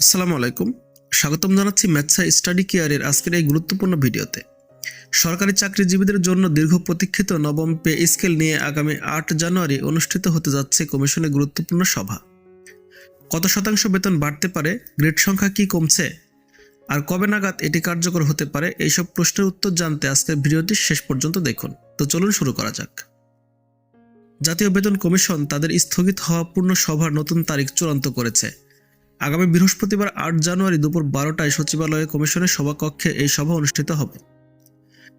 আসসালামু আলাইকুম। স্বাগতম জানাচ্ছি ম্যাথসা স্টাডি কেয়ারের আজকের এই গুরুত্বপূর্ণ ভিডিওতে। সরকারি চাকরিজীবীদের জন্য দীর্ঘ প্রতীক্ষিত নবম পে স্কেল নিয়ে আগামী আট জানুয়ারি অনুষ্ঠিত হতে যাচ্ছে কমিশনের গুরুত্বপূর্ণ সভা। কত শতাংশ বেতন বাড়তে পারে? গ্রেড সংখ্যা কি কমছে? আর কবে নাগাদ এটি কার্যকর হতে পারে? এইসব প্রশ্নের উত্তর জানতে আজকের ভিডিওটি শেষ পর্যন্ত দেখুন। তো চলুন শুরু করা যাক। জাতীয় বেতন কমিশন তাদের স্থগিত হওয়া পূর্ণ সভার নতুন তারিখ চূড়ান্ত করেছে। আগামী বৃহস্পতিবার আট জানুয়ারি দুপুর বারোটায় সচিবালয়ে কমিশনের সভাকক্ষে এই সভা অনুষ্ঠিত হবে।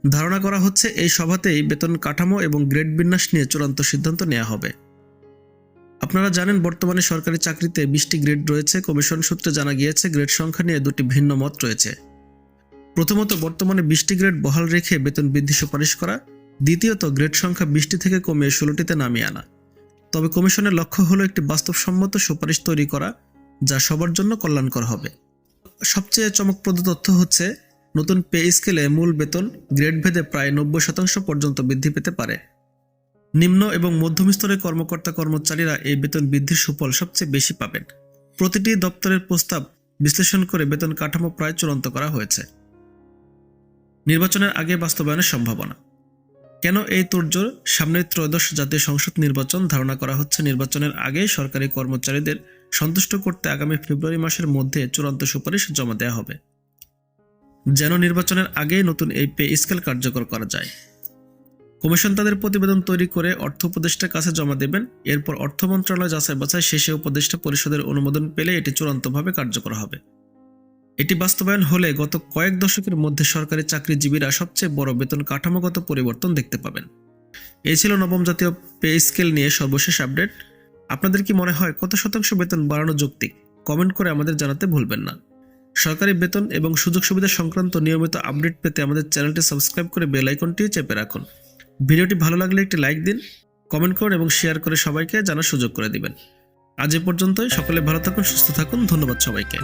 ধারণা করা হচ্ছে এই সভাতেই বেতন কাঠামো এবং গ্রেড বিন্যাস নিয়ে চূড়ান্ত সিদ্ধান্ত নেওয়া হবে। আপনারা জানেন, বর্তমানে সরকারি চাকরিতে বিশটি গ্রেড রয়েছে। কমিশন সূত্রে জানা গিয়েছে, গ্রেড সংখ্যা নিয়ে দুটি ভিন্ন মত রয়েছে। প্রথমত, বর্তমানে বিশটি গ্রেড বহাল রেখে বেতন বৃদ্ধি সুপারিশ করা। দ্বিতীয়ত, গ্রেড সংখ্যা বিশটি থেকে কমিয়ে ষোলোটিতে নামিয়ে আনা। তবে কমিশনের লক্ষ্য হলো একটি বাস্তবসম্মত সুপারিশ তৈরি করা। যা সবার জন্য কল্যাণকর হবে। সবচেয়ে চমকপ্রদ তথ্য হচ্ছে, নতুন পে স্কেলে মূল বেতন গ্রেড ভেদে প্রায় নব্বই শতাংশ পর্যন্ত বৃদ্ধি পেতে পারে। নিম্ন এবং মধ্যম স্তরের কর্মকর্তা কর্মচারীরা এই বেতন বৃদ্ধির সুফল সবচেয়ে বেশি পাবেন। প্রতিটি দপ্তরের প্রস্তাব বিশ্লেষণ করে বেতন কাঠামো প্রায় চূড়ান্ত করা হয়েছে। নির্বাচনের আগে বাস্তবায়নের সম্ভাবনা। কেন এই তোড়জোড়? সামনের ত্রয়োদশ জাতীয় সংসদ নির্বাচন ধারণা করা হচ্ছে নির্বাচনের আগে সরকারি কর্মচারীদের সন্তুষ্ট করতে আগামী ফেব্রুয়ারি মাসের মধ্যে চূড়ান্ত সুপারিশ জমা দেওয়া হবে। যেন নির্বাচনের আগেই নতুন এই পে স্কেল কার্যকর করা যায়। কমিশন তাদের প্রতিবেদন তৈরি করে অর্থ উপদেষ্টার কাছে জমা দেবেন। এরপর অর্থ মন্ত্রণালয় যাচাই বাছাই শেষে উপদেষ্টা পরিষদের অনুমোদন পেলে এটি চূড়ান্তভাবে কার্যকর হবে। এটি বাস্তবায়ন হলে গত কয়েক দশকের মধ্যে সরকারি চাকরিজীবীরা সবচেয়ে বড় বেতন কাঠামোগত পরিবর্তন দেখতে পাবেন। এই ছিল নবম জাতীয় পে স্কেল নিয়ে সর্বশেষ আপডেট। আপনাদের কি মনে হয় কত শতাংশ বেতন বাড়ানো যৌক্তিক? কমেন্ট করে আমাদের জানাতে ভুলবেন না। সরকারি বেতন এবং সুযোগ সুবিধা সংক্রান্ত নিয়মিত আপডেট পেতে আমাদের চ্যানেলটি সাবস্ক্রাইব করে বেল আইকনটিও চেপে রাখুন। ভিডিওটি ভালো লাগলে একটি লাইক দিন, কমেন্ট করুন এবং শেয়ার করে সবাইকে জানার সুযোগ করে দিবেন। আজ এ পর্যন্তই। সকলে ভালো থাকুন, সুস্থ থাকুন। ধন্যবাদ সবাইকে।